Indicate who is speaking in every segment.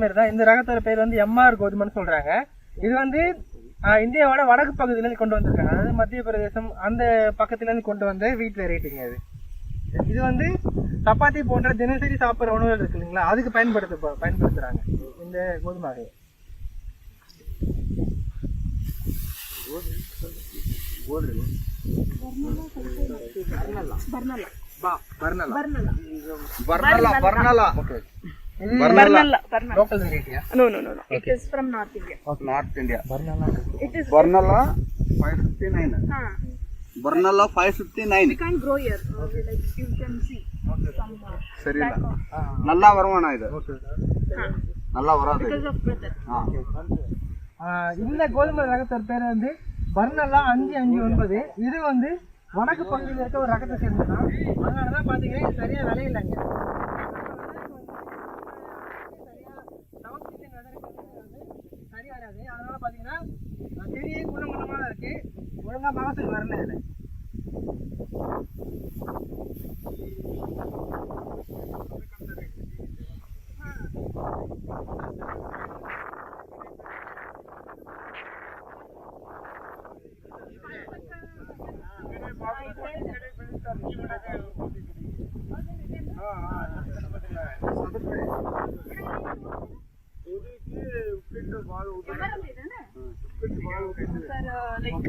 Speaker 1: மாதிரி தான் இந்த ரகத்தோட பேர் வந்து எம்ஆர் கோதுமைன்னு சொல்றாங்க. இது வந்து இந்தியாவோட வடக்கு பகுதியில இருந்து கொண்டு வந்திருக்காங்க. அதாவது மத்திய பிரதேசம் அந்த பக்கத்துல இருந்து கொண்டு வந்த வீட் வெரைட்டிங்க இது இது வந்து சப்பாத்தி போன்ற தினசரி சாப்பிட்ற உணவுகள் இருக்கு இல்லைங்களா? அதுக்கு பயன்படுத்த பயன்படுத்துறாங்க. இந்த கோதுமை வகையை பர்னலா
Speaker 2: Barnala, Barnala.
Speaker 1: இது
Speaker 2: Barnala.
Speaker 1: லோக்கல் வெரைட்டியா
Speaker 3: No, no, no, no. It is from North India.
Speaker 2: North India.
Speaker 1: Barnala
Speaker 3: It is.
Speaker 2: Barnala 559.
Speaker 3: Huh.
Speaker 2: Barnala 559.
Speaker 3: We can't grow here. We like you can see some.
Speaker 2: சரியில்ல
Speaker 3: back,
Speaker 2: நல்லா வருமானம் இது
Speaker 3: huh.
Speaker 2: நல்லா வராது.
Speaker 3: Because of weather.
Speaker 1: இந்த கோதுமை ரகத்தோட பேர் வந்து பர்னலா அஞ்சு அஞ்சு ஒன்பது இது வந்து வடக்கு பகுதியில் இருக்க ஒரு ரகத்தை சேர்ந்ததுதான் அதனால தான் பார்த்தீங்கன்னா இது சரியா விளையில்லைங்க சரி வராது அதனால பார்த்தீங்கன்னா செடியே குணம் குணமாக தான் இருக்கு ஒழுங்கா மகசூல் வரல இதில்
Speaker 3: Sir, uh, like. Sir like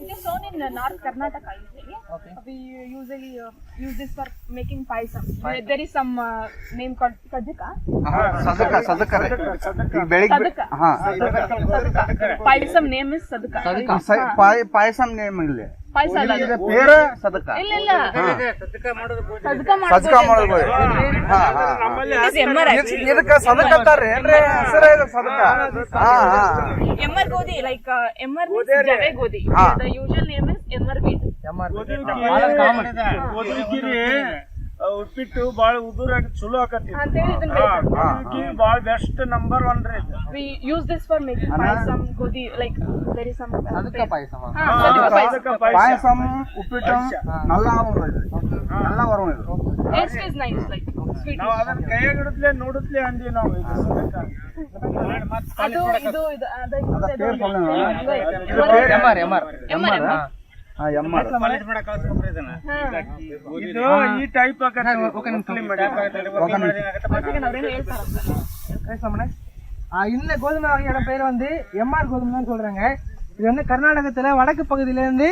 Speaker 3: ಇದು sown in north Karnataka usually. We usually uh, use this for making paisa. There, there is some uh, name called kajika.
Speaker 2: ಆಹಾ, ಸದಕ ಸದಕರೆ ಈಗ ಬೆಳಿಗ್ಗೆ. ಹಾ.
Speaker 3: Paisam name is sadaka.
Speaker 2: ಸ- ಪಾಯ- ಪಾಯಸಂ ನೇಮ್ ಇಲ್ಲಿ
Speaker 3: Paisa ಅಲ್ಲ
Speaker 2: ಇದು
Speaker 3: ಅದು.
Speaker 2: ಪೇರ ಸದಕ
Speaker 3: ಇಲ್ಲ ಇಲ್ಲ ಸದಕ
Speaker 2: ಸದಕ
Speaker 3: ಮಾಡ್ಬೋದು.
Speaker 2: ಮಾಡೋದು ಹಾ ಹಾ
Speaker 3: It is MR actually.
Speaker 2: ಇದಕ್ಕ ಸದಕ ಅಂತಾರ್ರಿ ಏನ್ರಿ ಹೆಸರೇ ಇದು ಸದಕ ಹಾ ಹಾ
Speaker 3: MR ಗೋಧಿ like uh, MR means ಜವೆ ಗೋಧಿ.
Speaker 2: ಹಾ.
Speaker 3: The usual name is MR wheat.
Speaker 4: ಉಪ್ಪಿಟ್ಟು ಬಾಳ ಉದುರಾಗಿ ಚಲೋ ಆಕತಿ ಬಾಳ ಬೆಸ್ಟ್ ನಂಬರ್ ಒನ್ ರೀ
Speaker 3: use this for making payasam like
Speaker 4: ಅದಕ್ಕ
Speaker 2: ಉಪ್ಪಿಟ್ಟು ನಲ್ಲ ಇದೆ. ನಲ್ಲ
Speaker 4: ನಾವು ಅದನ್ನ ಕೈಯಾಗ ನೋಡುತ್ತಲೇ ಅಂದಿ ನಾವು ಇದು
Speaker 3: ಇದು
Speaker 2: ಸೊಲ್ಲೋಣ.
Speaker 3: ಇದು
Speaker 2: ಇದು peer
Speaker 1: MR MR
Speaker 3: MR, MR.
Speaker 2: ಹಾ ಎಮ್ಮರ್
Speaker 3: ಹಾ.
Speaker 4: ಇದು ಈ ಟೈಪ್ ಆಕತಿ ಮುಸ್ಲಿಂ ಮಡಿ.
Speaker 3: ಅದಕ್ಕೆ ಅವ್ರೇನು ಹೇಳ್ತಾರಂತ.
Speaker 1: பேசலாமண்ணே ஆஹ் இந்த கோதுமை வகையோட பேர் வந்து எம்ஆர் கோதுமைன்னு சொல்றாங்க இது வந்து கர்நாடகத்துல வடக்கு பகுதியில இருந்து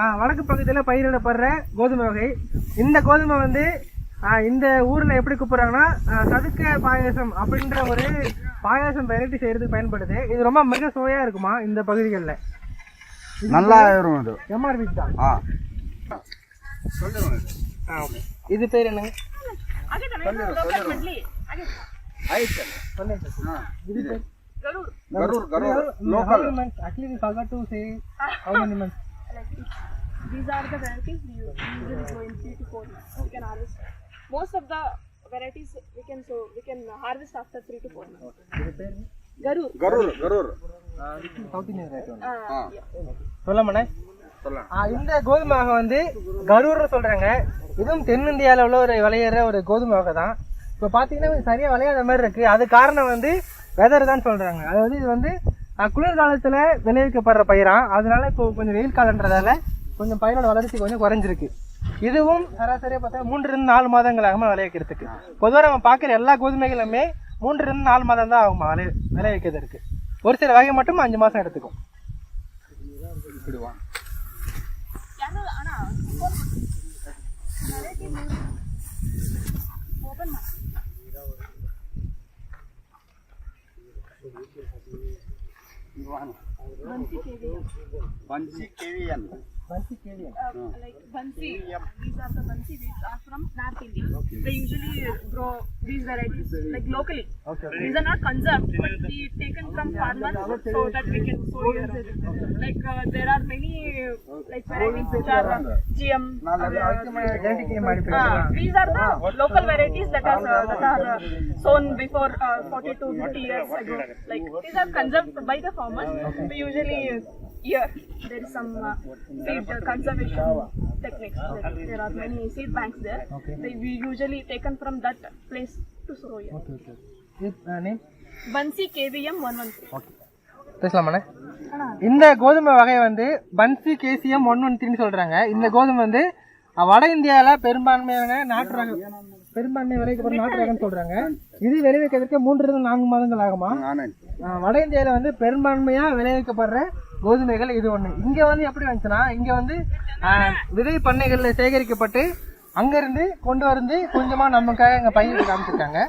Speaker 1: ஆஹ் வடக்கு பகுதியில பயிரிடப்படுற கோதுமை வகை இந்த கோதுமை வந்து ஆஹ் இந்த ஊர்ல எப்படி கூப்பிடுறாங்கன்னா ஆஹ் சதுக்க பாயாசம் அப்படின்ற ஒரு பாயாசம் வெரைட்டி செய்யறதுக்கு பயன்படுது இது ரொம்ப மிக சுவையா இருக்குமா இந்த பகுதிகளில்
Speaker 2: நல்லா ஆயிரும் இது
Speaker 1: எம்ஆர்பி தான்
Speaker 3: ஆ சொல்லிடுவோம் ஆ ஓகே
Speaker 1: இது பேர்
Speaker 3: என்னங்க These are the varieties we usually grow in three to four months. We can harvest most of the varieties. We can so we can harvest after three to four months.
Speaker 1: Okay. Karur.
Speaker 3: Karur Karur.
Speaker 1: சொல்லமண்ணே இந்த கோதுமை வகை வந்து கரூர்னு சொல்றாங்க. இதுவும் தென்னிந்தியாவில் உள்ள ஒரு விளையிற ஒரு கோதுமை வகை தான். இப்போ பார்த்தீங்கன்னா சரியாக விளையாத மாதிரி இருக்குது அது காரணம் வந்து வெதர் தான் சொல்கிறாங்க அதாவது இது வந்து குளிர் குளிர்காலத்தில் விளைவிக்கப்படுற பயிராக அதனால இப்போ கொஞ்சம் வெயில் காலன்றதால கொஞ்சம் பயிரோட வளர்ச்சி கொஞ்சம் குறைஞ்சிருக்கு. இதுவும் சராசரியாக பார்த்தா மூன்றுலேருந்து நாலு மாதங்களாகமா விளைவிக்கிறதுக்கு. பொதுவாக நம்ம பார்க்குற எல்லா கோதுமைகளுமே மூன்று இருந்து நாலு மாதம் தான் ஆகுமா விளை விளைவிக்கிறதுக்கு ஒரு சில வகை மட்டும் அஞ்சு மாசம் எடுத்துக்கும்
Speaker 3: Channel, ಅಣ್ಣ, variety ಮೂರು. Bansi
Speaker 2: Kalian.
Speaker 1: Uh, um,
Speaker 3: no. Like Bansi. Uh, these are the Bansi. These are from North India. Okay. They usually grow these varieties like locally.
Speaker 1: Okay.
Speaker 3: These are not conserved. but they taken from farmers so that we can sow here. Like uh, there are many like varieties which are GM.
Speaker 1: Uh,
Speaker 3: uh ah, these are the local varieties that are uh, that are uh, sown before 40 to 50 years ago. Like these are conserved by the farmers. We usually year there is some uh, seed uh, conservation techniques. Like, there are many seed banks there. They we usually taken from that place to sow here. Bansi KVM 113.
Speaker 1: பேசலாமாண்ணே? இந்த கோதுமை வகை வந்து Bansi கேசியம் one one த்ரீன்னு சொல்கிறாங்க இந்த கோதுமை வந்து வட இந்தியாவில் பெரும்பான்மையான நாட்டு ரகம் பெரும்பான்மை விளைவிக்கப்படுற நாட்டு ரகம்னு சொல்கிறாங்க இது விளைவிக்கிறதுக்கு மூன்றிலிருந்து நான்கு மாதங்கள் ஆகுமா? வட இந்தியாவில் வந்து பெரும்பான்மையாக விளைவிக்கப்படுற கோதுமைகள் இது ஒன்று இங்கே வந்து எப்படி வந்துச்சுன்னா இங்கே வந்து அஹ், விதை பண்ணைகளில் சேகரிக்கப்பட்டு அங்கேருந்து கொண்டு வந்து கொஞ்சமாக நமக்காக இங்கே பயிரிட்டு காமிச்சிருக்காங்க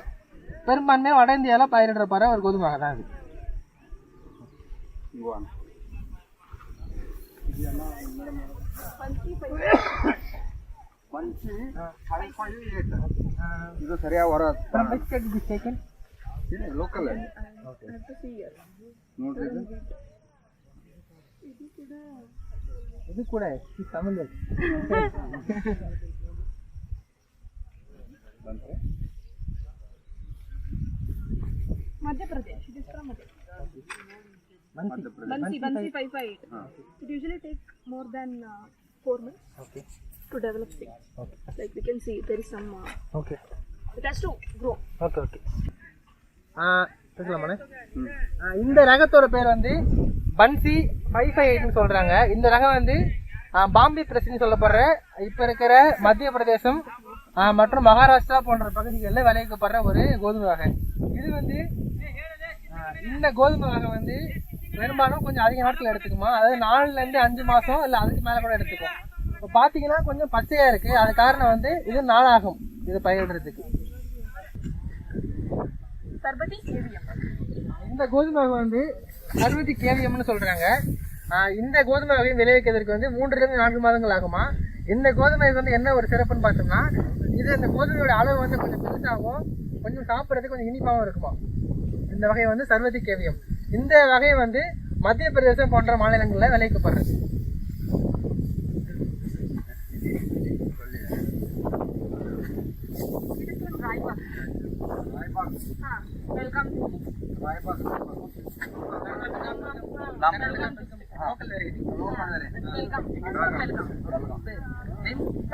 Speaker 1: பெரும்பான்மையாக வட இந்தியாவில் பயிரிடப்படுற ஒரு கோதுமை வகை தான் இது
Speaker 2: இங்க வாங்க ಮಂಚಿ ಫೈವ್ ಫೈವ್ ಏಟ್ ಇದು ಸರಿಯಾಗಿ ವರ
Speaker 1: From which state it is taken?
Speaker 2: Local
Speaker 3: I have to see here.
Speaker 2: ನೋಡ್ರಿ ಇದು.
Speaker 1: இது கூட இது Tamil
Speaker 3: Madhya Pradesh. It is from Madhya
Speaker 1: மந்தி
Speaker 3: Bansi, Bansi 558. It usually take more than uh, four months
Speaker 1: okay
Speaker 3: to develop seeds.
Speaker 1: Okay.
Speaker 3: Like we can see, there is some. Uh,
Speaker 1: okay
Speaker 3: it has to grow.
Speaker 1: Okay okay ஆ பேசலாமாண்ணே? இந்த ரகத்தோட பேர் வந்து Bansi five five எயிட்னு சொல்கிறாங்க இந்த ரகம் வந்து பாம்பே பிரசின்னு சொல்லப்படுற இப்போ இருக்கிற மத்திய பிரதேசம் மற்றும் மகாராஷ்டிரா போன்ற பகுதிகளில் விளைவிக்கப்படுற ஒரு கோதுமை வகை. இது வந்து இந்த கோதுமை வகை வந்து பெரும்பாலும் கொஞ்சம் அதிக நாட்கள் எடுத்துக்குமா? அதாவது நாலுலேருந்து அஞ்சு மாதம் இல்லை அதுக்கு மேலே கூட எடுத்துக்கும். இப்போ பார்த்தீங்கன்னா கொஞ்சம் பச்சையாக இருக்குது அது காரணம் வந்து இது நாளாகும். இது பயிரிடுறதுக்கு.
Speaker 3: Sarbati கேவியம்
Speaker 1: இந்த கோதுமை வகை வந்து அறுபத்தி கேவியம்னு சொல்றாங்க. இந்த கோதுமை வகையை விளைவிக்கிறதுக்கு வந்து மூன்றுலேருந்து நான்கு மாதங்கள் ஆகுமா? இந்த கோதுமை வந்து என்ன ஒரு சிறப்புன்னு பார்த்தோம்னா இது இந்த கோதுமையோட அளவு வந்து கொஞ்சம் பெருசாகும் கொஞ்சம் சாப்பிட்றதுக்கு கொஞ்சம் இனிப்பாகவும் இருக்குமா? இந்த வகை வந்து சர்வதி கேவியம். இந்த வகை வந்து மத்திய பிரதேசம் போன்ற மாநிலங்களில் விளைவிக்கப்படுறது.
Speaker 3: वेलकम हमारे पास
Speaker 1: नाम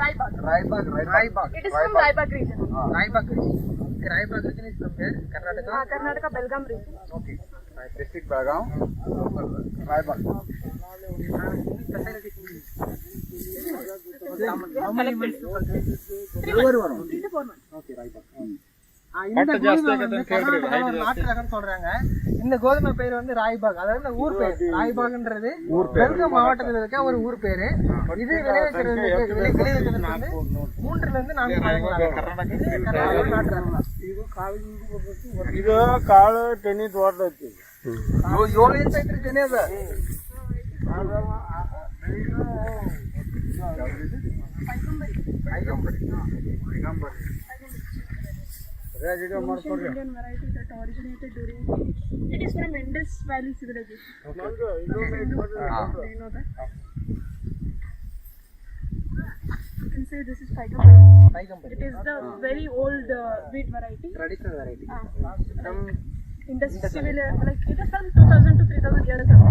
Speaker 1: Raibag
Speaker 3: Raibag it is from Raibag region Raibag region
Speaker 1: Raibag region is from where Karnataka
Speaker 3: हाँ Karnataka Belgaum region
Speaker 1: okay
Speaker 2: district Belgaum Raibag facility okay right Raibag
Speaker 3: Three to four months.
Speaker 1: ஆ, இந்த கோதுமை வந்து கர்நாடகால ஒரு நாட்டு ரகம்னு சொல்றாங்க இந்த கோதுமை பேர் வந்து ராய்பாக் அதாவது இந்த ஊர் பேர் ராய்பாக்ன்றது பெருக்கம் மாவட்டத்தில் இருக்க ஒரு ஊர் பேரு இது விளைவிக்கிறதுக்கு விளை- விளைவிக்கிறதுக்கு வந்து மூன்றுல இருந்து நான்கு மாதங்கள் ஆகும். இது கர்நாடகா நாட்டு ரகம் தான்.
Speaker 4: ಇದು ಕಾಳು ತೆನಿ ದೊಡ್ಡೈತಿ
Speaker 2: ಏಳು ಇಂಚ್ ಐತ್ರಿ ತೆನೆ ಅದ Where?
Speaker 3: Indian variety that originated during. It is from Indus Valley civilization. Okay. Do you know that? You can say this is It is the very old uh, wheat variety.
Speaker 1: Traditional variety.
Speaker 3: Ah. From Indus civil, uh, like it is from 2000 to 3000 years ago.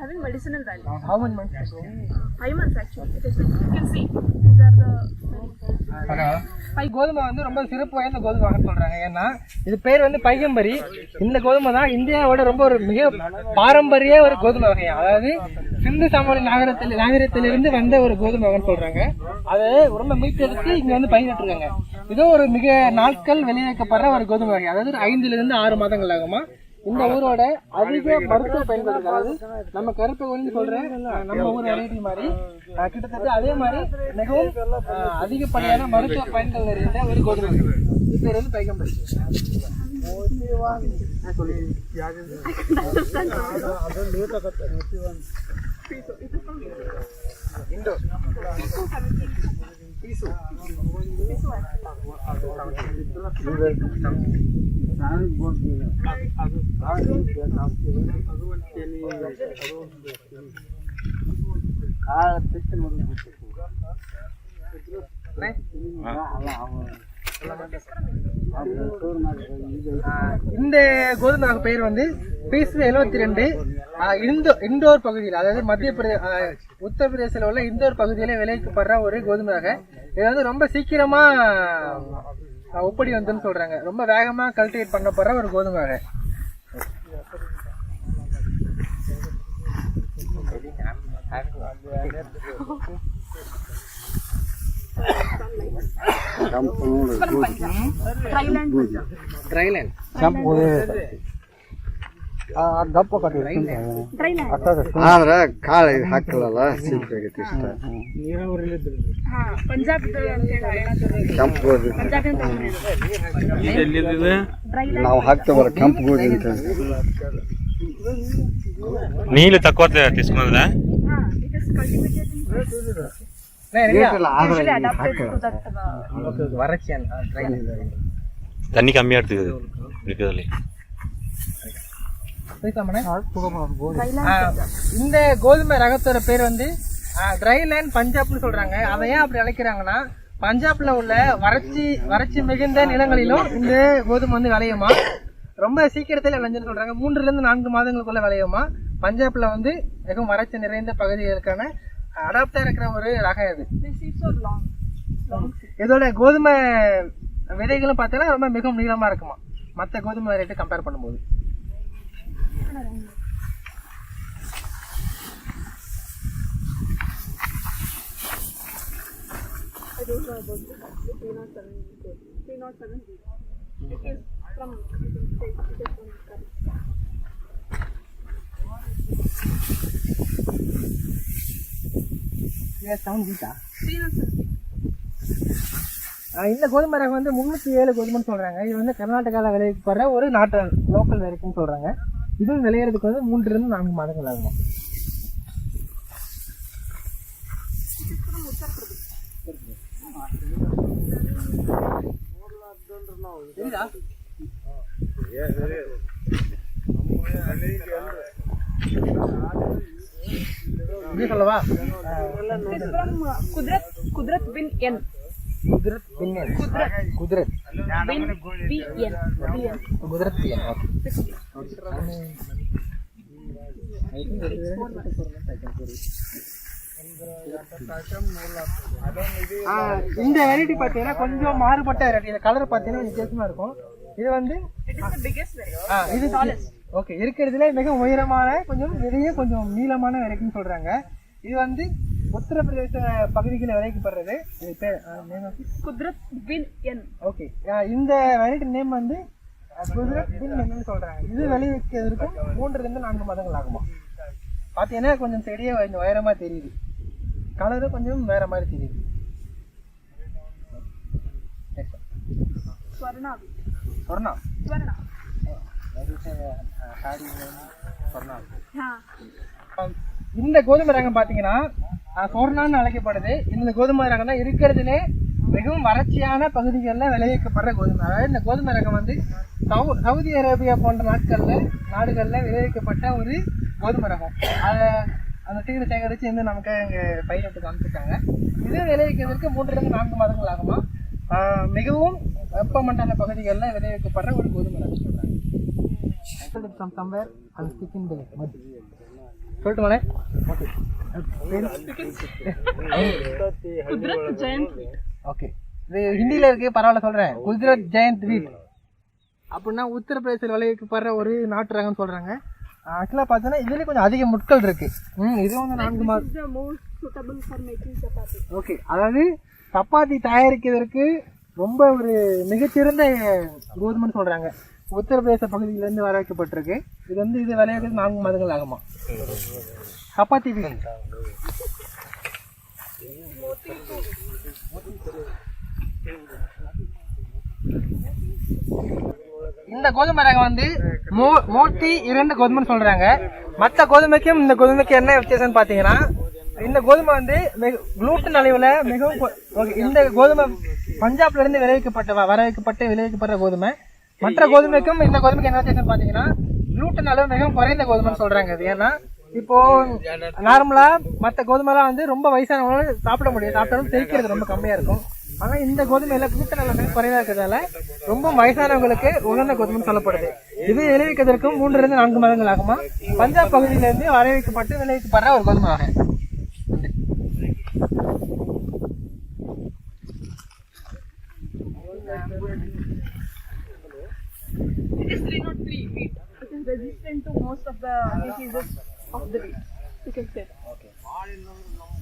Speaker 3: Having medicinal value.
Speaker 1: How many months?
Speaker 3: Five months actually. It is. You can see these are the.
Speaker 1: பை கோதுமை வந்து ரொம்ப சிறப்பு வாய்ந்த கோதுமை சொல்றாங்க. ஏன்னா இது பேர் வந்து பைகம்பரி இந்த கோதுமை தான் இந்தியாவோட ரொம்ப ஒரு மிக பாரம்பரிய ஒரு கோதுமை வகை. அதாவது சிந்து சமவெளி நாகரத்தில் நாகரத்திலிருந்து வந்த ஒரு கோதுமை வகைன்னு சொல்றாங்க. அதை ரொம்ப மீட்டெடுத்து இங்க வந்து பயிரிட்டுருக்காங்க. இதோ ஒரு மிக நாட்கள் வெளியேற்கப்படுற ஒரு கோதுமை வகை. அதாவது ஐந்துல இருந்து ஆறு மாதங்கள் ஆகுமா. இந்த ஊரோட அதிக மருத்துவ பயன்கள் இருக்கு. அதாவது நம்ம கருப்பு ஒன்று சொல்ற அஹ், நம்ம ஊர் வெரைட்டி மாதிரி கிட்டத்தட்ட அதே மாதிரி மிகவும் அதிகப்படியான மருத்துவ பயன்கள் நிறைந்த ஒரு வகை. இது பேர் வந்து பைகம்பரி இண்டோ ஆஹ் இந்த கோதுமை பெயர் வந்து பீஸ் எழுபத்தி ரெண்டு. இந்தோ இண்டோர் பகுதியில் அதாவது மத்திய பிரதே உத்தரப்பிரதேசில் உள்ள இந்தோர் பகுதியில் விளைவிக்கப்படுற ஒரு கோதுமை ரக இது வந்து ரொம்ப சீக்கிரமா ஆஹ் உப்படி வந்துன்னு சொல்றாங்க. ரொம்ப வேகமா கல்டிவேட் பண்ணப்படுற ஒரு கோதுமை ரக ட்ரைலேண்ட்
Speaker 2: ದಪ್ಪ ಆದ್ರೆ ಕಾಳು ಹಾಕಲ್ಲ
Speaker 3: ಸಿಂಪಿ
Speaker 2: ಕೆಂಪು ಗೋಧಿ ನಾವು ಹಾಕ್ತೇವಲ್ಲ ಕೆಂಪು ಗೋಧಿ ಅಂತ
Speaker 1: ನೀಲಿ
Speaker 5: ತಕ್ಕೋತೇವೆ ತಿಸ್ಕೊಂಡ ತಣ್ಣಿ ಕಮ್ಮಿ
Speaker 1: ಆಗ್ತಿದೆ. இந்த கோதுமை ரகத்தோட பேர் வந்து ட்ரைலேண்ட் பஞ்சாப்னு சொல்றாங்க. அதை ஏன் அப்படி அழைக்கிறாங்கன்னா பஞ்சாப்ல உள்ள வறட்சி வறட்சி மிகுந்த நிலங்களிலும் இந்த கோதுமை வந்து விளையுமா? ரொம்ப சீக்கிரத்தில் விளைஞ்சுன்னு சொல்றாங்க. மூன்றுல இருந்து நான்கு மாதங்களுக்குள்ள விளையுமா? பஞ்சாப்ல வந்து மிகவும் வறட்சி நிறைந்த பகுதிகளுக்கான அடாப்டா இருக்கிற ஒரு ரகம் இது
Speaker 3: seeds.
Speaker 1: இதோட கோதுமை விதைகளும் பார்த்தீங்கன்னா ரொம்ப மிகவும் நீளமா இருக்குமா? மற்ற கோதுமை வெரைட்டி கம்பேர் பண்ணும்போது.
Speaker 3: Those are about. The 307 code. 307 B. It is from, you can say, it is from
Speaker 1: சவுண்ட் வீட்டா இந்த கோதுமை ரகம் வந்து முந்நூற்றி ஏழு கோதுமைன்னு சொல்றாங்க இது வந்து கர்நாடகாவில் விளைவிக்கப்படுற ஒரு நாட்டு லோக்கல் வெரைட்டின்னு சொல்றாங்க இதுவும் விளையிறதுக்கு வந்து மூன்று இருந்து நான்கு மாதங்கள் ஆகும் இப்படி சொல்லவா
Speaker 3: It is from uh, Kudrat, Kudrat bin N.
Speaker 1: குதிரத் பின்னல் குதிரத்
Speaker 3: Bin B N. B N.
Speaker 1: குதிரத் பின்னல் ஓகே
Speaker 3: 60.
Speaker 1: இந்த வெரைட்டி பார்த்தீங்கன்னா கொஞ்சம் மாறுபட்ட வெரைட்டி இந்த கலர் பார்த்தீங்கன்னா வித்தியாசமா இருக்கும். இது வந்து இது ஓகே இருக்கிறதுல மிக உயரமான கொஞ்சம் இதையும் கொஞ்சம் நீளமான வெரைட்டின்னு சொல்றாங்க. இது வந்து உத்தரப்பிரதேச பகுதிகளில் விளைவிக்கப்படுறது.
Speaker 3: Kudrat bin N.
Speaker 1: ஓகே இந்த வெரைட்டி நேம் வந்து குஜராத் பின் என்னன்னு சொல்றாங்க. இது விளைவிக்கிறதுக்கும் மூன்றுல இருந்து நான்கு மாதங்கள் ஆகுமா. பார்த்தீங்கன்னா கொஞ்சம் செடியே கொஞ்சம் உயரமா தெரியுது. கலரும் கொஞ்சம் வேற மாதிரி தெரியுது.
Speaker 3: Swarna.
Speaker 1: சொன்னா
Speaker 3: Swarna. Yeah.
Speaker 1: இந்த கோதுமை ரகம் பார்த்தீங்கன்னா சோர்னான்னு அழைக்கப்படுது. இந்த கோதுமை ரகம் தான் இருக்கிறதுலே மிகவும் வறட்சியான பகுதிகளில் விளைவிக்கப்படுற கோதுமை. அதாவது இந்த கோதுமை ரகம் வந்து சவு சவுதி அரேபியா போன்ற நாட்களில் நாடுகளில் விளைவிக்கப்பட்ட ஒரு கோதுமை ரகம். அதை அந்த தீவிர சேகரித்து வந்து நமக்கு இங்கே பயிரிட்டு காமிச்சிருக்காங்க. இது விளைவிக்கிறதுக்கு மூன்றிலிருந்து நான்கு மாதங்கள் ஆகுமா? மிகவும் வெப்பமண்டல பகுதிகளில் விளைவிக்கப்படுற ஒரு கோதுமை ரகம் சொல்கிறாங்க in the mud. சொல்லட்டுமாண்ணே
Speaker 3: Kudrat giant wheat.
Speaker 1: ஓகே இது ஹிந்தியில் இருக்கு பரவாயில்ல சொல்கிறேன் குஜராத் ஜெயந்த். வீட் அப்படின்னா உத்தரப்பிரதேசத்தில் விளைவிக்கப்படுற ஒரு நாட்டு ரகம்னு சொல்கிறாங்க ஆக்சுவலாக பார்த்தீங்கன்னா இதுலேயும் கொஞ்சம் அதிக முட்கள் இருக்கு. ம் இது வந்து நான்கு மாதம். ஓகே அதாவது சப்பாத்தி தயாரிக்கிறதுக்கு ரொம்ப ஒரு மிகச்சிறந்த கோதுமைன்னு சொல்கிறாங்க உத்தரப்பிரதேச பகுதியிலேருந்து வர வைக்கப்பட்டிருக்கு இது வந்து இது விளையாடுறது நான்கு மாதங்கள் ஆகுமா? சப்பாத்தி வீட். இந்த கோதுமை ரகம் வந்து மூட்டி இரண்டு கோதுமைன்னு சொல்றாங்க. மற்ற கோதுமைக்கும் இந்த கோதுமைக்கும் என்ன வித்தியாசம்னு பாத்தீங்கன்னா இந்த கோதுமை வந்து குளூட்டன் அளவுல மிகவும் இந்த கோதுமை பஞ்சாப்ல இருந்து விளைவிக்கப்பட்ட வரவேற்கப்பட்டு வைக்கப்பட்டு விளைவிக்கப்படுற கோதுமை. மற்ற கோதுமைக்கும் இந்த கோதுமைக்கு என்ன வித்தியாசம் பாத்தீங்கன்னா குளூட்டன் அளவு மிகவும் குறைந்த கோதுமைன்னு சொல்றாங்க ஏன்னா இப்போ நார்மலா மற்ற கோதுமைலாம் வந்து ரொம்ப வயசானவங்களும் சாப்பிட முடியும் சாப்பிட்டாலும் செரிக்கிறது ரொம்ப கம்மியா இருக்கும். ஆனா இந்த கோதுமையில கூட்ட நிலைமை குறைவா இருக்கிறதால ரொம்ப வயசானவங்களுக்கு உகந்த கோதுமைன்னு சொல்லப்படுது இது விளைவிக்கிறதுக்கும் மூன்று இருந்து நான்கு மாதங்கள் ஆகுமா பஞ்சாப் பகுதியில இருந்து வரவேற்கப்பட்டு விளைவிக்கப்படுற ஒரு கோதுமை ஆகும்
Speaker 3: It is 303 wheat. It is resistant to most of the diseases of the wheat. You can say.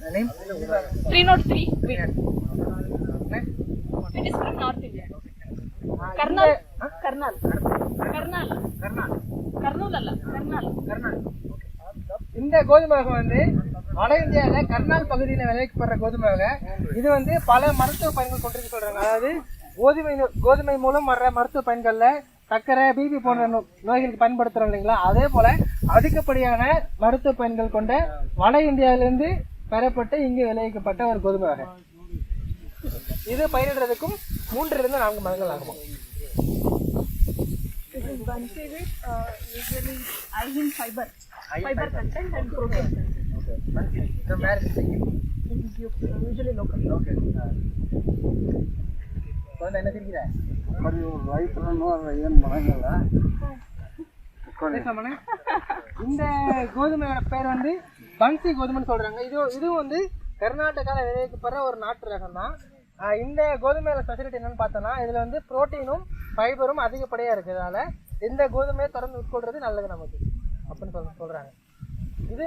Speaker 1: Name?
Speaker 3: 303 wheat. It is from North India. Karnal. Karnal. Karnal. Karnool அல்ல கர்னால்
Speaker 1: இந்த கோதுமை வகை வந்து வட இந்தியாவில கர்நால் பகுதியில் விளைவிக்கப்படுற கோதுமை வகை இது வந்து பல மருத்துவ பயன்கள் கொண்டிருக்கு சொல்றாங்க அதாவது கோதுமை கோதுமை மூலம் வர்ற மருத்துவ பயன்கள்ல சர்க்கரை பிபி போன்ற நோய்களுக்கு பயன்படுத்துறோம் இல்லைங்களா? அதே போல அதிகப்படியான மருத்துவ பயன்கள் கொண்ட வட இந்தியாவிலிருந்து பெறப்பட்டு இங்கு விளைவிக்கப்பட்ட ஒரு கோதுமை வகை. இது பயிரிடுறதுக்கும் மூன்றிலிருந்து நான்கு மாதங்கள் ஆகும்?
Speaker 3: It is Bansi wheat, uh, usually high
Speaker 1: குழந்தை என்ன சிரிக்கிற
Speaker 2: మరి రైతులను ఏం మనగల
Speaker 1: பேசாமண்ணே. இந்த கோதுமையோட பேர் வந்து பன்சி கோதுமைன்னு சொல்றாங்க இது இதுவும் வந்து கர்நாடகாவில் விளைவிக்கப்படுற ஒரு நாட்டு ரகம் தான் ஆஹ் இந்த கோதுமையோட ஸ்பெஷலிட்டி என்னன்னு பார்த்தோம்னா இதுல வந்து புரோட்டீனும் ஃபைபரும் அதிகப்படியா இருக்கிறதால இந்த கோதுமையை தொடர்ந்து உட்கொள்றது நல்லது நமக்கு அப்படின்னு சொல்ல சொல்றாங்க இது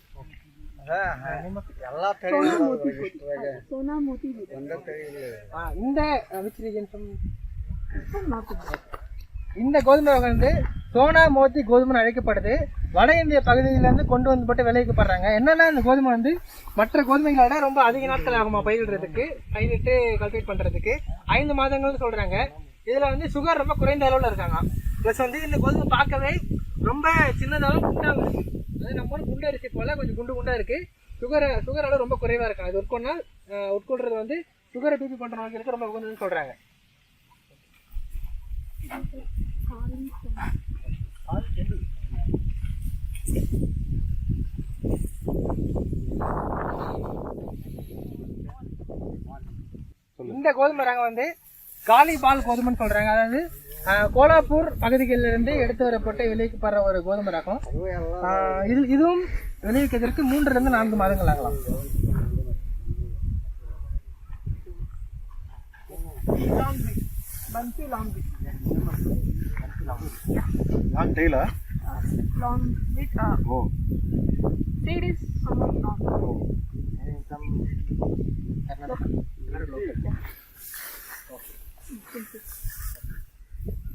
Speaker 1: இந்த. இந்த கோதுமை வகை வந்து சோனா மோத்தி கோதுமைன்னு அழைக்கப்படுது. வட இந்திய பகுதியில இருந்து கொண்டு வந்து போட்டு விளைவிக்கப்படுறாங்க என்னன்னா இந்த கோதுமை வந்து மற்ற கோதுமைகளை விட ரொம்ப அதிக நாட்கள் ஆகுமா பயிரிடுறதுக்கு? பயிரிட்டு கல்டிவேட் பண்றதுக்கு. ஐந்து மாதங்கள்னு சொல்றாங்க. இதுல வந்து சுகர் ரொம்ப குறைந்த அளவுல இருக்காங்க. ப்ளஸ் வந்து இந்த கோதுமை பார்க்கவே ரொம்ப சின்னதாகவும் குண்டாகவும் இருக்கு அது நம்ம குண்டு அரிசி போல கொஞ்சம் குண்டு குண்டா இருக்கு. சுகர் சுகர் அளவு ரொம்ப குறைவா இருக்கு? அது உட்கொண்டா உட்கொள்றது வந்து சுகரை பிபி பண்ற நோய்களுக்கு ரொம்ப உகந்ததுன்னு சொல்றாங்க. இந்த கோதுமை ரகம் வந்து காலிபால் கோதுமைன்னு சொல்றாங்க. அதாவது கோலாப்பூர் பகுதிகளிலிருந்து எடுத்து வரப்பட்டு விளைவிக்கப்படுற ஒரு கோதுமை ரகம் இது இதுவும் விளைவிக்கிறதுக்கு மூன்றிலிருந்து நான்கு மாதங்கள் ஆகலாம்
Speaker 3: லாங் டெய்லா long
Speaker 2: bit
Speaker 3: uh,
Speaker 2: oh.
Speaker 3: seed is somewhat long.
Speaker 2: Oh. And some Kerala.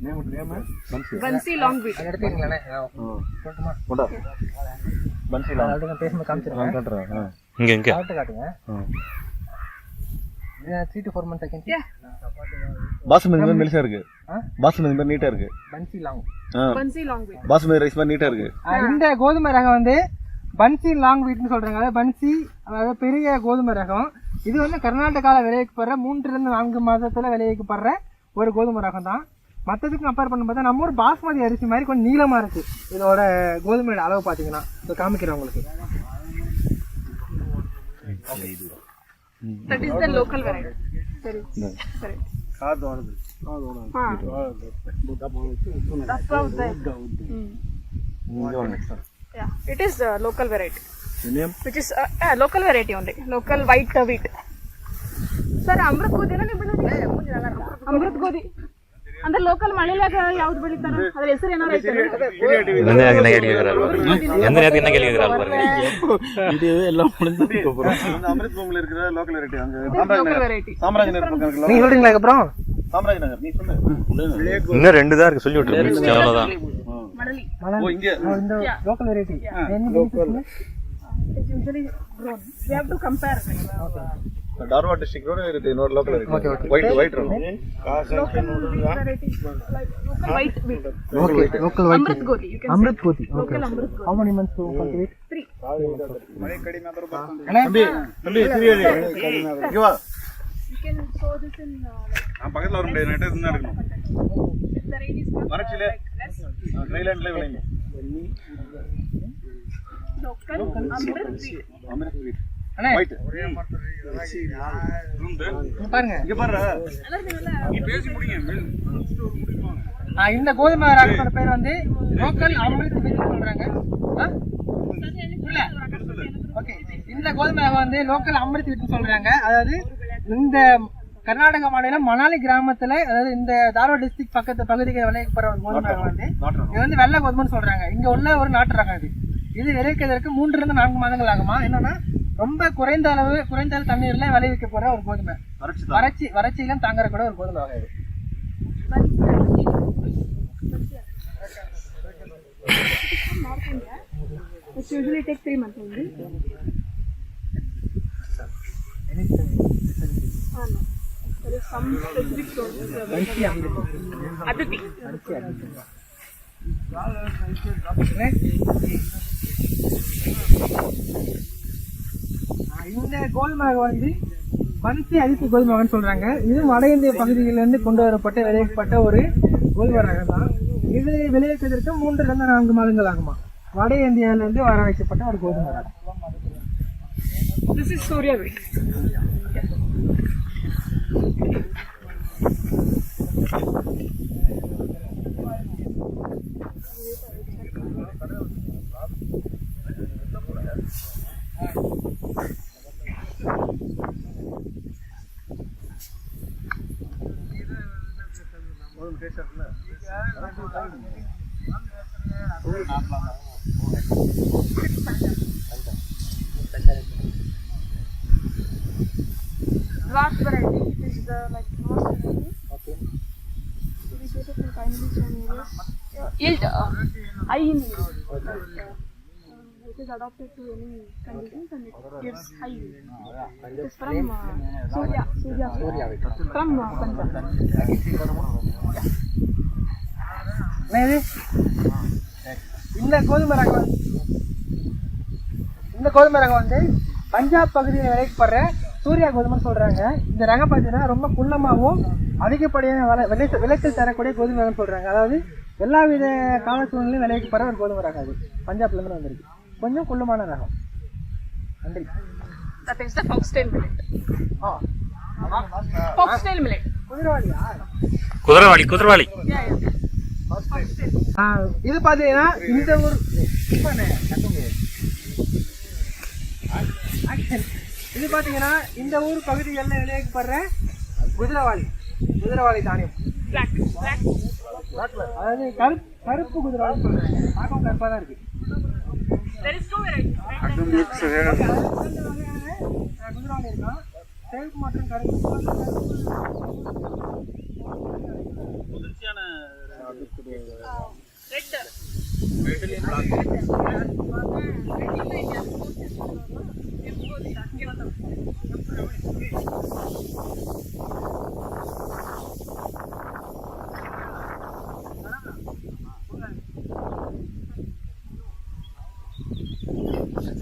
Speaker 3: Name name Bansi Bansi long wheat
Speaker 1: அங்க எடுத்துக்கீங்களே சொல்லுமா
Speaker 2: கொண்டா. பன்சி
Speaker 1: லாங் அடுத்து பேசும்போது காமிச்சிருக்கேன்
Speaker 5: காட்டுறேன். இங்க
Speaker 2: இங்க.
Speaker 1: Bansi long
Speaker 3: Bansi long wheat
Speaker 2: rice மாதிரி நீட்டா இருக்கு.
Speaker 1: இந்த கோதுமை ரகம் வந்து பன்சி லாங் வீட்னு சொல்றாங்க. பன்சி அதாவது பெரிய கோதுமை ரகம். இது வந்து கர்நாடகாவில் விளைவிக்கப்படுற மூன்றுலேருந்து நான்கு மாதத்தில் விளைவிக்கப்படுற ஒரு கோதுமை ரகம் தான் மற்றதுக்கு கம்பேர் பண்ணும்போது நம்ம ஒரு பாஸ்மதி அரிசி மாதிரி கொஞ்சம் நீளமாக இருக்குது இதோட கோதுமையோட அளவு பார்த்தீங்கன்னா இப்போ காமிக்கிறேன் உங்களுக்கு
Speaker 3: it is uh, local variety which is uh, uh, local variety only local white wheat sir amrut godi na nimble amrut godi ಅಂದ್ರೆ ಲೋಕಲ್ ಮಳೆಲಾಗ ಯಾವ್ದು ಬೆಳಿತಾರ ಅದ್ರ ಹೆಸರು ಏನಾರ ಐತೆ
Speaker 5: எந்த நேரத்துக்கு என்ன கேள்வி கேட்கிறாரு பாருங்க எந்த நேரத்துக்கு என்ன கேள்வி கேட்கிறாரு பாருங்க
Speaker 2: இது எல்லாம் முடிஞ்சதுக்கு அப்புறம் அமிர்த் பூமியில இருக்கிற லோக்கல் வெரைட்டி அங்க
Speaker 3: ಲೋಕಲ್ ವೆರೈಟಿ
Speaker 2: சாம்ராஜ் நகர் பக்கம் இருக்குல்ல
Speaker 1: நீங்க சொல்றீங்களா அப்புறம்
Speaker 2: சாம்ராஜ் நகர் நீ சொல்லு
Speaker 5: இன்னும் ரெண்டு தான் இருக்கு சொல்லி விட்டுரு அவ்வளவுதான்
Speaker 3: ಮಳಲಿ
Speaker 2: ஓ இங்க
Speaker 1: இந்த local variety
Speaker 3: It is usually grown. We have to compare.
Speaker 2: Dharwad district ಇರುತ್ತೆ ಇನ್ನೊಂದು local
Speaker 1: Okay, okay.
Speaker 2: White white run
Speaker 3: Variety, like local white wheat.
Speaker 1: Okay local white
Speaker 3: Amrit Godi, you can
Speaker 1: Amrit Godi okay
Speaker 3: local Amrit Godi.
Speaker 1: How many months to cultivate
Speaker 3: Three. You can sow this in uh, like
Speaker 2: பக்கத்துல வர முடியாது நட்டு இருந்தா எடுக்கணும்
Speaker 3: if the rain is not uh,
Speaker 2: வறட்சியிலே
Speaker 3: like less.
Speaker 2: ட்ரைலாண்ட்ல விளையுங்க
Speaker 3: Local Amrit wheat.
Speaker 2: Amrit வீட்
Speaker 1: அண்ணே.
Speaker 2: White
Speaker 1: இங்க பாருங்க.
Speaker 2: இங்க பாரு
Speaker 3: நீ
Speaker 2: பேசி முடிங்க.
Speaker 1: ஆ, இந்த கோதுமை ரகத்தோட பேர் வந்து லோக்கல் அமிர்த் சொல்றாங்க. ஓகே. இந்த கோதுமை வந்து லோக்கல் அமிர்த் வீட்டு சொல்றாங்க. அதாவது இந்த கர்நாடக மாநிலம் மணாலி கிராமத்துல அதாவது இந்த தார்வாட் டிஸ்ட்ரிக்ட் பக்கத்து பகுதிக்கு விளைவிக்கப்படுற ஒரு கோதுமை வந்து இது வந்து வெள்ளை கோதுமைன்னு சொல்றாங்க. இங்க உள்ள ஒரு நாட்டு ரகம் இது இது விளைவிக்கிறதுக்கு மூன்று இருந்து நான்கு மாதங்கள் ஆகுமா? என்னன்னா ரொம்ப குறைந்த அளவு குறைந்த அளவு தண்ணீர்ல விளைவிக்க போற ஒரு கோதுமை வறட்சி வறட்சியிலும் தாங்கறக்கூட ஒரு கோதுமை வகை இது
Speaker 3: North India. It usually takes three months only. Ah, no. There is some specific sources. Aditi.
Speaker 1: இந்த கோதுமை வந்து பன்சி அரிசி கோதுமை சொல்றாங்க. இது வட இந்திய பகுதிகளிலிருந்து கொண்டு வரப்பட்ட விளைவிக்கப்பட்ட ஒரு கோதுமை ரகம் தான். இது விளைவிப்பதற்கு மூன்று நான்கு மாதங்கள் ஆகுமா? வட இந்தியாவிலிருந்து வர வைக்கப்பட்ட ஒரு கோதுமை ரகம்
Speaker 3: This is Surya wheat. Last variety, it is the like most variety. Okay. It is also from kindly from English. Yield, uh, high in English. Okay. It is adapted to any conditions and it gives high yield. It is from uh, Surya, Surya, Surya from uh, Punjab.
Speaker 1: என்ன இது? இந்த கோதுமை ரகம் வந்து- இந்த கோதுமை ரகம் வந்து பஞ்சாப் பகுதியில் விளைவிக்கப்படுற சூர்யா கோதுமைன்னு சொல்றாங்க. இந்த ரகம் பார்த்தீங்கன்னா ரொம்ப குள்ளமாகவும் அதிகப்படியான விளை- விளைச்சல் விளைச்சல் தரக்கூடிய கோதுமை ரகம் சொல்றாங்க. அதாவது எல்லா வித கால சூழ்நிலையும் விளைவிக்கப்படுற ஒரு கோதுமை ரகம் அது. பஞ்சாப்ல இருந்து வந்திருக்கு. கொஞ்சம் குள்ளமான ரகம் நன்றி
Speaker 3: That is the foxtail millet.
Speaker 1: Ah
Speaker 3: Foxtail millet.
Speaker 1: குதிரவாளியா
Speaker 5: குதிரவாளி குதிரவாளி
Speaker 1: இது பாத்தீங்கன்னா இந்த. Action. இது பாத்தீங்கன்னா இந்த ஊர் பகுதிகளில் விளைவிக்கப்படுற குதிரவாளி குதிரவாளி தானியம். அதாவது கருப்பு கருப்பு குதிரவாளி சொல்றாங்க பார்க்கவும் கருப்பா தான் இருக்கு
Speaker 3: There is two varieties.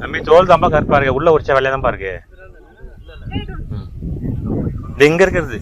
Speaker 5: தம்பி தோல் தான்ப்பா கருப்பா இருக்கு உள்ள உரிச்சா வெள்ளையா தான்ப்பா இருக்கு. இது எங்க இருக்கிறது.